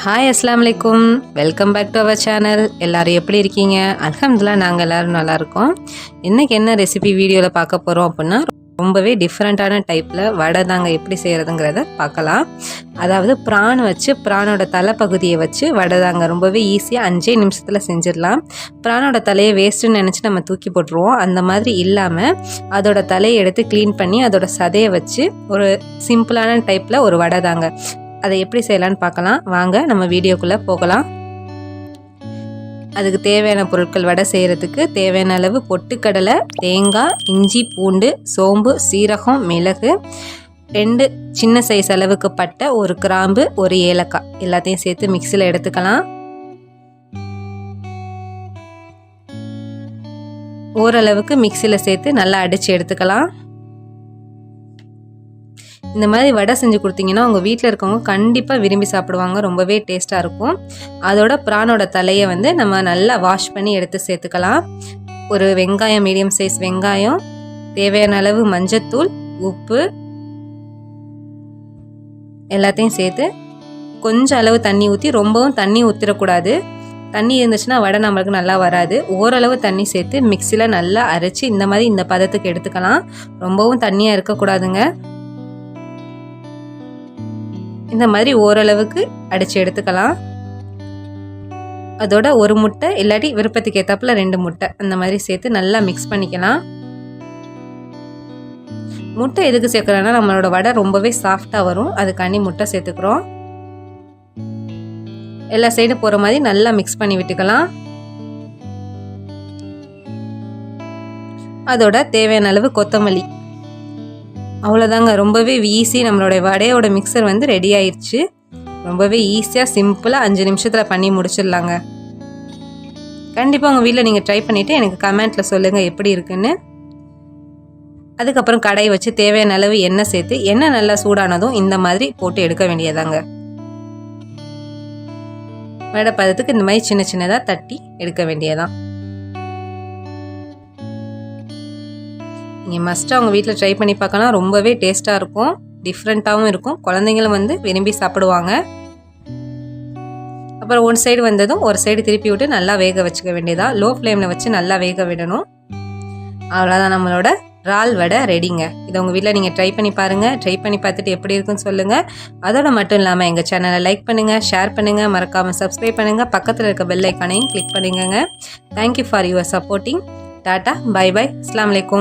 Hi அஸ்லாம் வலைக்கும் welcome back to our channel எல்லோரும் எப்படி இருக்கீங்க? அலமதுல்லா நாங்கள் எல்லாரும் நல்லாயிருக்கோம் இன்றைக்கி என்ன ரெசிபி வீடியோவில் பார்க்க போகிறோம் அப்படின்னா ரொம்பவே டிஃப்ரெண்ட்டான டைப்பில் வடை தாங்க எப்படி செய்கிறதுங்கிறத பார்க்கலாம். அதாவது ப்ரான் வச்சு ப்ரானோட தலைப்பகுதியை வச்சு வடை தாங்க ரொம்பவே ஈஸியாக அஞ்சே நிமிஷத்தில் செஞ்சிடலாம். ப்ரானோட தலையை வேஸ்ட்டுன்னு நினச்சி நம்ம தூக்கி போட்டுருவோம். அந்த மாதிரி இல்லாமல் அதோட தலையை எடுத்து க்ளீன் பண்ணி அதோட சதையை வச்சு ஒரு சிம்பிளான டைப்பில் ஒரு வடை தாங்க. அதை எப்படி செய்யலான்னு பார்க்கலாம். வாங்க நம்ம வீடியோக்குள்ளே போகலாம். அதுக்கு தேவையான பொருட்கள் வடை செய்கிறதுக்கு தேவையான அளவு பொட்டுக்கடலை தேங்காய் இஞ்சி பூண்டு சோம்பு சீரகம் மிளகு ரெண்டு சின்ன சைஸ் அளவுக்கு பட்டை ஒரு கிராம்பு ஒரு ஏலக்காய். எல்லாத்தையும் சேர்த்து மிக்சியில் எடுத்துக்கலாம். ஓரளவுக்கு மிக்சியில் சேர்த்து நல்லா அடித்து எடுத்துக்கலாம். இந்த மாதிரி வடை செஞ்சு கொடுத்தீங்கன்னா உங்கள் வீட்டில் இருக்கவங்க கண்டிப்பாக விரும்பி சாப்பிடுவாங்க. ரொம்பவே டேஸ்ட்டாக இருக்கும். அதோட பிரானோட தலையை வந்து நம்ம நல்லா வாஷ் பண்ணி எடுத்து சேர்த்துக்கலாம். ஒரு வெங்காயம் மீடியம் சைஸ் வெங்காயம் தேவையான அளவு மஞ்சத்தூள் உப்பு எல்லாத்தையும் சேர்த்து கொஞ்சம் அளவு தண்ணி ஊற்றி ரொம்பவும் தண்ணி ஊற்றிடக்கூடாது தண்ணி இருந்துச்சுன்னா வடை நம்மளுக்கு நல்லா வராது. ஓரளவு தண்ணி சேர்த்து மிக்சியில் நல்லா அரைச்சி இந்த மாதிரி இந்த பதத்துக்கு எடுத்துக்கலாம். ரொம்பவும் தண்ணியாக இருக்கக்கூடாதுங்க. இந்த மாதிரி ஓரளவுக்கு அடித்து எடுத்துக்கலாம். அதோட ஒரு முட்டை இல்லாட்டி விருப்பத்துக்கு ஏற்றாப்புல ரெண்டு முட்டை அந்த மாதிரி சேர்த்து நல்லா மிக்ஸ் பண்ணிக்கலாம். முட்டை எதுக்கு சேர்க்குறோன்னா நம்மளோட வடை ரொம்பவே சாஃப்டாக வரும். அதுக்காண்டி முட்டை சேர்த்துக்கிறோம். எல்லா சைடும் போகிற மாதிரி நல்லா மிக்ஸ் பண்ணி விட்டுக்கலாம். அதோட தேவையான அளவு கொத்தமல்லி. அவ்வளோதாங்க ரொம்பவே ஈஸி நம்மளுடைய வடையோட மிக்சர் வந்து ரெடி ஆயிடுச்சு ரொம்பவே ஈஸியாக சிம்பிளாக அஞ்சு நிமிஷத்தில் பண்ணி முடிச்சிடலாங்க. கண்டிப்பாக உங்கள் வீட்டில் நீங்கள் ட்ரை பண்ணிவிட்டு எனக்கு கமெண்ட்டில் சொல்லுங்கள் எப்படி இருக்குன்னு. அதுக்கப்புறம் கடையை வச்சு தேவையான அளவு எண்ணெய் சேர்த்து எண்ணெய் நல்லா சூடானதும் இந்த மாதிரி போட்டு எடுக்க வேண்டியதாங்க. வடை பதத்துக்கு இந்த மாதிரி சின்ன சின்னதாக தட்டி எடுக்க வேண்டியதான் நீங்கள் மஸ்ட்டாக அவங்க வீட்டில் ட்ரை பண்ணி பார்க்கலாம் ரொம்பவே டேஸ்ட்டாக இருக்கும். டிஃப்ரெண்ட்டாகவும் இருக்கும். குழந்தைங்களும் வந்து விரும்பி சாப்பிடுவாங்க. அப்புறம் ஒன் சைடு வந்ததும் ஒரு சைடு திருப்பி விட்டு நல்லா வேக வச்சுக்க வேண்டியதா? லோ ஃப்ளேமில் வச்சு நல்லா வேக விடணும். அவ்வளோதான் நம்மளோட இறால் வடை ரெடிங்க இதை உங்கள் வீட்டில் நீங்கள் ட்ரை பண்ணி பாருங்கள் ட்ரை பண்ணி பார்த்துட்டு எப்படி இருக்குன்னு சொல்லுங்கள் அதோட மட்டும் இல்லாமல் எங்கள் சேனலை லைக் பண்ணுங்கள் ஷேர் பண்ணுங்கள் மறக்காமல் சப்ஸ்கிரைப் பண்ணுங்கள் பக்கத்தில் இருக்க பெல் ஐக்கானையும் கிளிக் பண்ணுங்க thank you for your supporting tata bye bye அஸ்லாம் வலைக்கும்